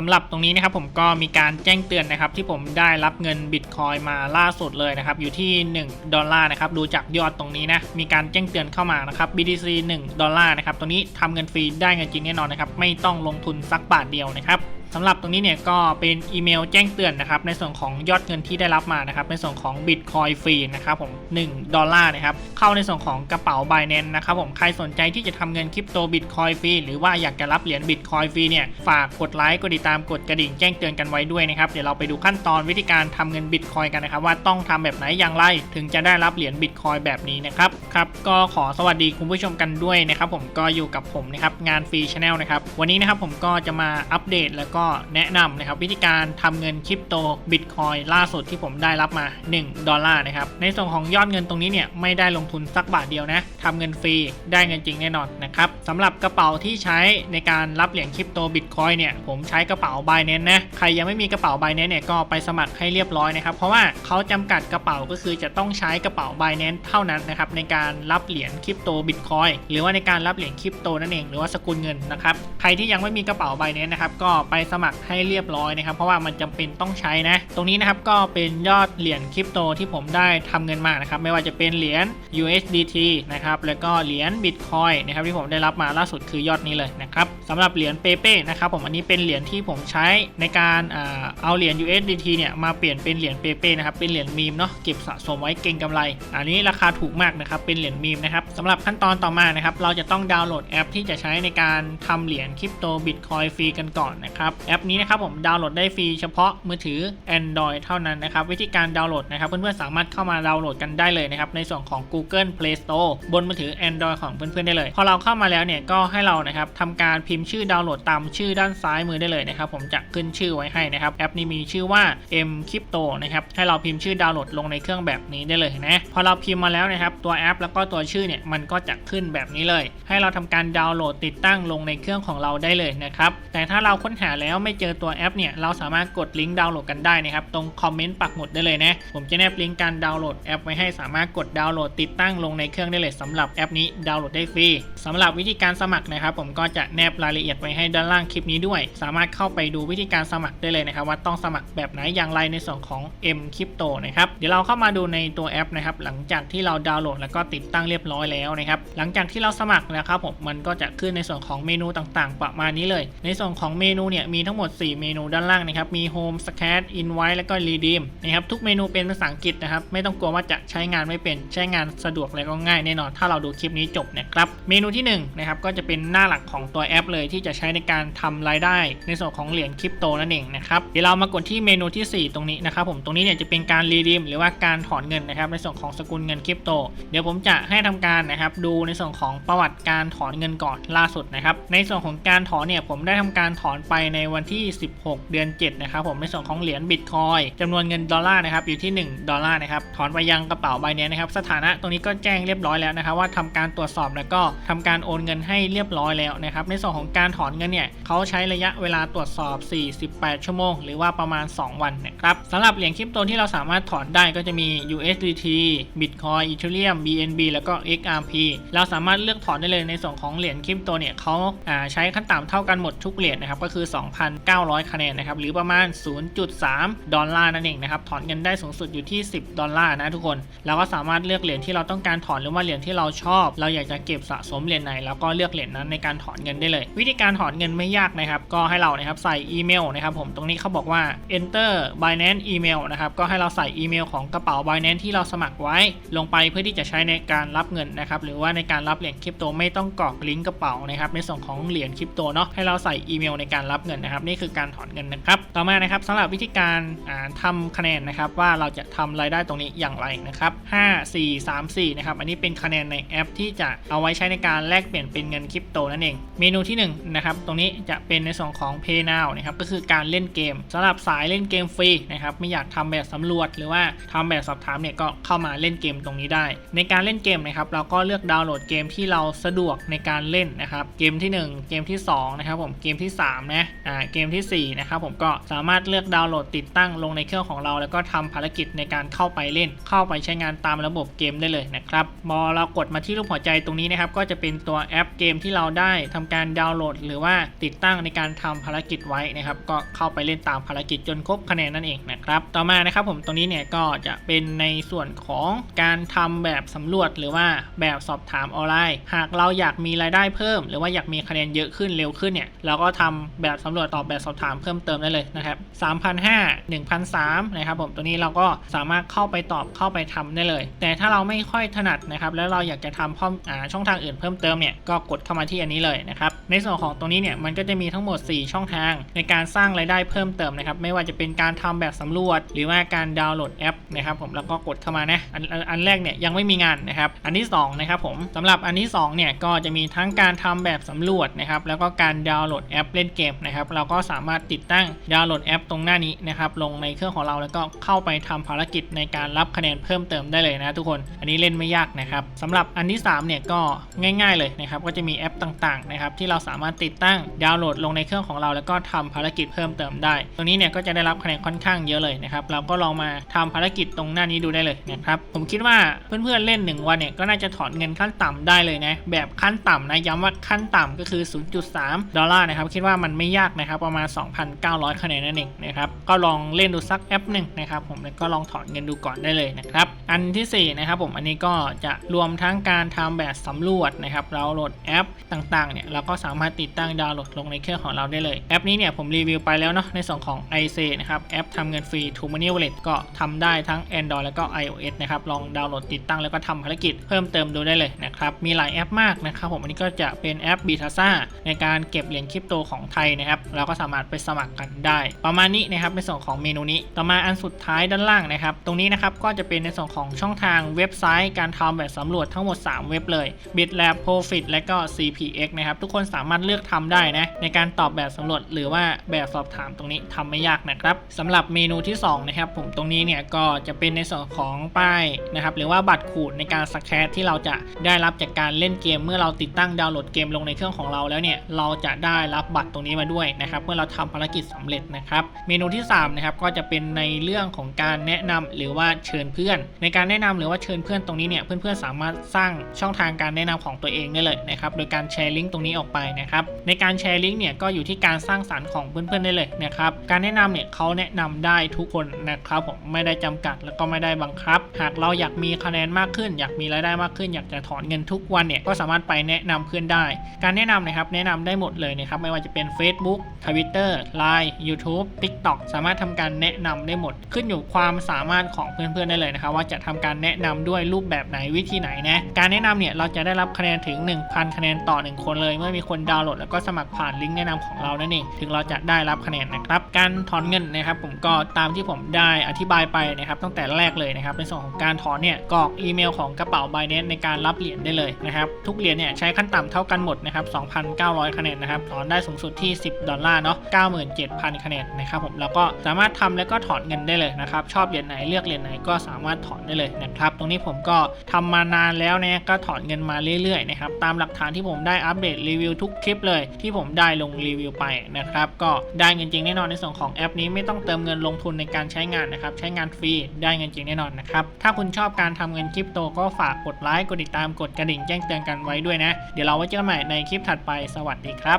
สำหรับตรงนี้นะครับผมก็มีการแจ้งเตือนนะครับ ที่ผมได้รับเงินบิตคอยมาล่าสุดเลยนะครับ อยู่ที่ 1 ดอลลาร์นะครับ ดูจากยอดตรงนี้นะ มีการแจ้งเตือนเข้ามานะครับ BTC 1 ดอลลาร์นะครับตรงนี้ทำเงินฟรีได้เงินจริงแน่นอนนะครับ ไม่ต้องลงทุนสักบาทเดียวนะครับ สำหรับตรงนี้เนี่ยก็เป็นอีเมลแจ้งเตือนนะครับในส่วนของยอดเงินที่ได้รับมานะครับในส่วนของ Bitcoin ฟรีนะครับผม1ดอลลาร์นะครับเข้าในส่วนของกระเป๋า Binance นะครับผมใครสนใจที่จะทำเงินคริปโต Bitcoin ฟรีหรือว่าอยากจะรับเหรียญ Bitcoin ฟรีเนี่ยฝากกดไลค์กดติดตามกดกระดิ่งแจ้งเตือนกันไว้ด้วยนะครับเดี๋ยวเราไปดูขั้นตอนวิธีการทำเงิน Bitcoin กันนะครับว่าต้องทำแบบไหนอย่างไร ถึงจะได้รับเหรียญ Bitcoin แบบนี้นะครับครับก็ขอสวัสดีคุณผู้ชมกันด้วยนะครับผมก็อยู่กับผมนะครับงานฟรีชาแนลนะครับวันนี้นะครับผมก็จะมาอัปเดตแล้วก็แนะนำนะครับวิธีการทำเงินคริปโตบิตคอยล่าสุดที่ผมได้รับมา 1 ดอลลาร์นะครับ ในส่วนของยอดเงินตรงนี้เนี่ยไม่ได้ลงทุนสักบาทเดียวนะทำเงินฟรีได้เงินจริงแน่นอนนะครับสำหรับกระเป๋าที่ใช้ในการรับเหรียญคริปโตบิตคอยเนี่ยผมใช้กระเป๋าบ n a n c e นะใครยังไม่มีกระเป๋า b บ n a n c e เนี่ยก็ไปสมัครให้เรียบร้อยนะครับเพราะว่าเขาจำกัดกระเป๋าก็คือจะต้องใช้กระเป๋า b บ n a n c e เท่านั้นนะครับในการรับเหรียญคริปโตบิตคอยหรือว่าในการรับเหรียญคริปโตนั่นเองหรือว่าสกุลเงินนะครับใครที่ยังไม่มีกระเป๋า b บ n a n c e นะครับก็ไปสมัครให้เรียบร้อยนะครับ เพราะว่ามันจำเป็นต้องใช้นะ ตรงนี้นะครับก็เป็นยอดเหรียญคริปโตที่ผมได้ทำเงินมานะครับ ไม่ว่าจะเป็นเหรียญ USDT นะครับแล้วก็เหรียญ Bitcoin นะครับที่ผมได้รับมาล่าสุดคือยอดนี้เลยนะ ครับสำหรับเหรียญเปเป้นะครับผมอันนี้เป็นเหรียญที่ผมใช้ในการเอาเหรียญ USDT เนี่ยมาเปลี่ยนเป็นเหรียญเปเป้นะครับเป็นเหรียญมีมเนาะเก็บสะสมไว้เก็งกำไร อันนี้ราคาถูกมากนะครับเป็นเหรียญมีมนะครับสำหรับขั้นตอนต่อมานะครับเราจะต้องดาวน์โหลดแอป ที่จะใช้ในการทำเหรียญคริปโตบิตคอยฟรีกันก่อนนะครับแอปนี้นะครับผมดาวน์โหลดได้ฟรีเฉพาะมือถือ Android เท่านั้นนะครับวิธีการดาวน์โหลดนะครับเพื่อนๆสามารถเข้ามาดาวน์โหลดกันได้เลยนะครับในส่วนของ Google Play Store บนมือถือ Android ของเพื่อนๆได้เลย พอเราเข้ามาแล้วเนี่ยก็ให้เรานะครับทำการพิมพ์ชื่อดาวน์โหลดตามชื่อด้านซ้ายมือได้เลยนะครับ ผมจะขึ้นชื่อไว้ให้นะครับ แอปนี้มีชื่อว่า M Crypto นะครับ ให้เราพิมพ์ชื่อดาวน์โหลดลงในเครื่องแบบนี้ได้เลยนะ พอเราพิมพ์มาแล้วนะครับ ตัวแอปแล้วก็ตัวชื่อเนี่ย มันก็จะขึ้นแบบนี้เลย ให้เราทำการดาวน์โหลดติดตั้งลงในเครื่องของเราได้เลยนะครับ แต่ถ้าเราค้นหาแล้วไม่เจอตัวแอปเนี่ย เราสามารถกดลิงก์ดาวน์โหลดกันได้นะครับ ตรงคอมเมนต์ปักหมุดได้เลยนะ ผมจะแนบลิงก์การดาวน์โหลดแอปไว้ให้สามารถกดดาวน์โหลดติดตั้งลงในเครื่องได้เลยสำหรับแอปนี้ดาวน์โหลดได้ฟรีสำหรับวิธีการสมัครนะครับ ผมก็จะแนบรายละเอียดไว้ให้ด้านล่างคลิปนี้ด้วย สามารถเข้าไปดูวิธีการสมัครได้เลยนะครับ ว่าต้องสมัครแบบไหนอย่างไรในส่วนของ M Crypto นะครับเดี๋ยวเราเข้ามาดูในตัวแอปนะครับหลังจากที่เราดาวน์โหลดแล้วก็ติดตั้งเรียบร้อยแล้วนะครับหลังจากที่เราสมัครนะครับผมมันก็จะขึ้นในส่วนของเมนูต่างๆ ประมาณนี้เลย ในส่วนของเมนูเนี่ยมีทั้งหมด 4 เมนูด้านล่างนะครับมี Home Scan Invite แล้วก็ Redeem นะครับทุกเมนูเป็นภาษาอังกฤษนะครับไม่ต้องกลัวว่าจะใช้งานไม่เป็นใช้งานสะดวกและก็ง่ายแน่นอน ถ้าเราดูคลิปนี้จบนะครับเมนูที่1นะครับก็จะเป็นหน้าหลักของตัวัวแอปเลยที่จะใช้ในการทำรายได้ ในส่วนของเหรียญคริปโตนั่นเองนะครับเดี๋ยวเรามากดที่เมนูที่ 4 ตรงนี้นะครับผมตรงนี้เนี่ยจะเป็นการรีดีมหรือว่าการถอนเงินนะครับในส่วนของสกุลเงินคริปโต เดี๋ยวผมจะให้ทำการนะครับดูในส่วนของประวัติการถอนเงินก่อนล่าสุดนะครับในส่วนของการถอนเนี่ยผมได้ทำการถอนไปในวันที่ 16 เดือน 7 นะครับผมในส่วนของเหรียญบิตคอยจำนวนเงินดอลลาร์นะครับอยู่ที่ 1 ดอลลาร์นะครับถอนไปยังกระเป๋าใบนี้นะครับสถานะตรงนี้ก็แจ้งเรียบร้อยแล้วนะครับว่าทำการตรวจสอบแล้วก็ทำการโอนเงินให้เรียบร้อยแล้วนะครับในส่วนของการถอนเงินเนี่ยเขาใช้ระยะเวลาตรวจสอบ 48 ชั่วโมง หรือว่าประมาณ 2 วันนะครับสำหรับเหรียญคริปโตที่เราสามารถถอนได้ก็จะมี USDT Bitcoin Ethereum BNB แล้วก็ XRP เราสามารถเลือกถอนได้เลยในส่วนของเหรียญคริปโตเนี่ยเขาใช้ขั้นต่ำเท่ากันหมดทุกเหรียญนะครับก็คือ 2,900 คะแนนนะครับหรือประมาณ 0.3 ดอลลาร์นั่นเองนะครับถอนเงินได้สูงสุดอยู่ที่ 10 ดอลลาร์นะทุกคน เราก็สามารถเลือกเหรียญที่เราต้องการถอนหรือว่าเหรียญที่เราชอบ เราอยากจะเก็บสะสมเหรียญไหนแล้วก็เลือกเหรียญนั้นในการถอนเงินได้เลย วิธีการถอนเงินไม่ยากนะครับ ก็ให้เรานะครับใส่อีเมลนะครับผมตรงนี้เขาบอกว่า enter Binance email นะครับก็ให้เราใส่อีเมลของกระเป๋า Binance ที่เราสมัครไว้ ลงไปเพื่อที่จะใช้ในการรับเงินนะครับหรือว่าในการรับเหรียญคริปโตไม่ต้องกรอกลิงก์กระเป๋านะครับในส่วนของเหรียญคริปโตเนาะให้เราใส่อีเมลในการรับเงินนะครับนี่คือการถอนเงินนะครับต่อมานะครับสำหรับวิธีการาทำคะแนนนะครับว่าเราจะทำรายได้ตรงนี้อย่างไรนะครับ5 4 3 4นะครับอันนี้เป็นคะแนนในแอปที่จะเอาไว้ใช้ในการแลกเปลี่ยนเป็นเงินคริปโตนั่นเองเมนูที่1นะครับตรงนี้จะเป็นในส่วนของ Pay Now นะครับก็คือการเล่นเกมสำหรับสายเล่นเกมฟรีนะครับไม่อยากทำแบบสำรวจหรือว่าทำแบบสอบถามเนี่ยก็เข้ามาเล่นเกมตรงนี้ได้ ในการเล่นเกมนะครับเราก็เลือกดาวน์โหลดเกมที่เราสะดวกในการเล่นนะครับเกมที่ 1 เกมที่2นะครับผมเกมที่3นะอ่าเกมทีสี่4นะครับผมก็สามารถเลือกดาวน์โหลดติดตั้งลงในเครื่องของเรา แล้วก็ทำภารกิจในการเข้าไปเล่น เข้าไปใช้งานตามระบบเกมได้เลยนะครับพอเรากดมาที่รูปหัวใจตรงนี้นะครับก็จะเป็นตัวแอปเกมที่เราได้ทำการการดาวน์โหลด หรือว่าติดตั้งในการทำภารกิจไว้นะครับ ก็เข้าไปเล่นตามภารกิจจนครบคะแนนนั่นเองนะครับต่อมานะครับผมตรงนี้เนี่ยก็จะเป็นในส่วนของการทำแบบสำรวจ หรือว่าแบบสอบถามออนไลน์ หากเราอยากมีรายได้เพิ่ม หรือว่าอยากมีคะแนนเยอะขึ้นเร็วขึ้นเนี่ยเราก็ทำแบบสำรวจตอบแบบสอบถามเพิ่มเติมได้เลยนะครับ3,500 1,300นะครับผมตัวนี้เราก็สามารถเข้าไปตอบเข้าไปทำได้เลย แต่ถ้าเราไม่ค่อยถนัดนะครับแล้วเราอยากจะทำข้ออ่าช่องทางอื่นเพิ่มเติมเนี่ยก็กดเข้ามาที่อันนี้เลยนะครับในส่วนของตรงนี้เนี่ยมันก็จะมีทั้งหมด 4 ช่องทาง ในการสร้างรายได้เพิ่มเติมนะครับไม่ว่าจะเป็นการทำแบบสำรวจ หรือว่าการดาวน์โหลดแอปนะครับผมแล้วก็กดเข้ามานะอันอันอันแรกเนี่ยยังไม่มีงานนะครับอันที่2นะครับผมสำหรับอันที่2เนี่ยก็จะมีทั้งการทำแบบสำรวจนะครับแล้วก็การดาวน์โหลดแอปเล่นเกมนะครับเราก็สามารถติดตั้งดาวน์โหลดแอปตรงหน้านี้นะครับลงในเครื่องของเราแล้วก็เข้าไปทำภารกิจในการรับคะแนนเพิ่มเติมได้เลยนะทุกคนอันนี้เล่นไม่ยากนะครับสำหรับอันที่3เนี่ยก็ง่าย ๆเลยนะครับก็จะมีแอปต่างๆนะครับที่เราสามารถติดตั้งดาวน์โหลดลงในเครื่องของเรา แล้วก็ทำภารกิจเพิ่มเติมได้ ตรงนี้เนี่ยก็จะได้รับคะแนนค่อนข้างเยอะเลยนะครับ เราก็ลองมาทำภารกิจตรงหน้านี้ดูได้เลยนะครับ ผมคิดว่าเพื่อนๆเล่น 1 วันเนี่ยก็น่าจะถอนเงินขั้นต่ำได้เลยนะ แบบขั้นต่ำนะย้ำว่าขั้นต่ำก็คือ 0.3 ดอลลาร์นะครับ คิดว่ามันไม่ยากนะครับประมาณ 2,900 คะแนนนั่นเองนะครับ ก็ลองเล่นดูสักแอปหนึ่งนะครับ ผมแล้วก็ลองถอนเงินดูก่อนได้เลยนะครับ อันทีสี่4นะครับผม อันนี้ก็จะรวมทั้งการทำแบบสำรวจนะครับ เราโหลดแอปต่างๆ เนี่ยเราก็สามารถติดตั้งดาวน์โหลดลงในเครื่องของเราได้เลย แอปนี้เนี่ยผมรีวิวไปแล้วเนาะในส่วนของ i c นะครับแอปทำเงินฟรี t o Money Wallet ก็ทำได้ทั้ง Android แล้วก็ iOS นะครับลองดาวน์โหลดติดตั้งแล้วก็ทำภารกิจเพิ่มเติมดูได้เลยนะครับมีหลายแอปมากนะครับผมอันนี้ก็จะเป็นแอป b i t a s a ในการเก็บเหรียญคริปโตของไทยนะครับเราก็สามารถไปสมัครกันได้ ประมาณนี้นะครับในส่วนของเมนูนี้ต่อมาอันสุดท้ายด้านล่างนะครับตรงนี้นะครับก็จะเป็นในส่วนของช่องทางเว็บไซต์ การทำแบบสำรวจทั้งหมด 3 เว็บเลย BitLab Profit และก็ CPX นะครับทุกคนสามารถเลือกทำได้นะในการตอบแบบสำรวจหรือว่าแบบสอบถามตรงนี้ทำไม่ยากนะครับสำหรับเมนูที่2นะครับผมตรงนี้เนี่ยก็จะเป็นในส่วนของป้ายนะครับหรือว่าบัตรขูดในการสแครที่เราจะได้รับจากการเล่นเกม เมื่อเราติดตั้งดาวน์โหลดเกมลงในเครื่องของเราแล้วเนี่ยเราจะได้รับบัตรตรงนี้มาด้วยนะครับเมื่อเราทำภารกิจสำเร็จนะครับ เมนูที่3นะครับก็จะเป็นในเรื่องของการแนะนำหรือว่าเชิญเพื่อน ในการแนะนำหรือว่าเชิญเพื่อนตรงนี้เนี่ยเพื่อนๆสามารถสร้างช่องทางการแนะนำของตัวเองได้เลยนะครับโดยการแชร์ลิงก์ตรงนี้ออกไปนะครับ ในการแชร์ลิงก์เนี่ยก็อยู่ที่การสร้างสรรค์ของเพื่อนๆได้เลยนะครับ การแนะนำเนี่ยเขาแนะนำได้ทุกคนนะครับผมไม่ได้จำกัดแล้วก็ไม่ได้บังคับ หากเราอยากมีคะแนนมากขึ้น อยากมีรายได้มากขึ้น อยากจะถอนเงินทุกวันเนี่ยก็สามารถไปแนะนำเพื่อนได้ การแนะนำนะครับแนะนำได้หมดเลยนะครับไม่ว่าจะเป็น Facebook Twitter Line YouTube TikTok สามารถทำการแนะนำได้หมด ขึ้นอยู่ความสามารถของเพื่อนๆได้เลยนะครับว่าจะทำการแนะนำด้วยรูปแบบไหนวิธีไหนนะการแนะนำเนี่ยเราจะได้รับคะแนนถึง 1,000 คะแนนต่อ 1 คนเลยเมื่อมีคนดาวน์โหลดแล้วก็สมัครผ่านลิงก์แนะนำของเรานั่นเองถึงเราจะได้รับคะแนนนะครับการถอนเงินนะครับ ผมก็ตามที่ผมได้อธิบายไปนะครับตั้งแต่แรกเลยนะครับในส่วนของการถอนเนี่ยกรอกอีเมลของกระเป๋า b บ n a n c e ในการรับเหรียญได้เลยนะครับทุกเหรียญเนี่ยใช้ขั้นต่ำเท่ากันหมดนะครับ2,900 คะแนนนะครับถอนได้สูงสุดที่ 10 ดอลลาร์เนาะ97,000 คะแนนนะครับผมแล้วก็สามารถทำแล้วก็ถอนเงินได้เลยนะครับชอบเหรียญไหนเลือกเหรียญไหนก็สามารถถอนได้เลยนะครับตรงนี้ผมก็ทำมานานแล้วนี่ยก็ถอนเงินมาเรื่อยๆนะครับตามหลักฐานที่ผมได้อัปเดตรีวิวทุกคลิปเลย ที่ผมได้ลงรีวิวไปนะครับ ก็ได้เงินจริงแน่นอนในส่วนของแอปนี้ไม่ต้องเติมเงินลงทุนในการใช้งานนะครับ ใช้งานฟรีได้เงินจริงแน่นอนนะครับ ถ้าคุณชอบการทำเงินคริปโตก็ฝากกดไลค์กดติดตามกดกระดิ่งแจ้งเตือนกันไว้ด้วยนะ เดี๋ยวเราไว้เจอกันใหม่ในคลิปถัดไปสวัสดีครับ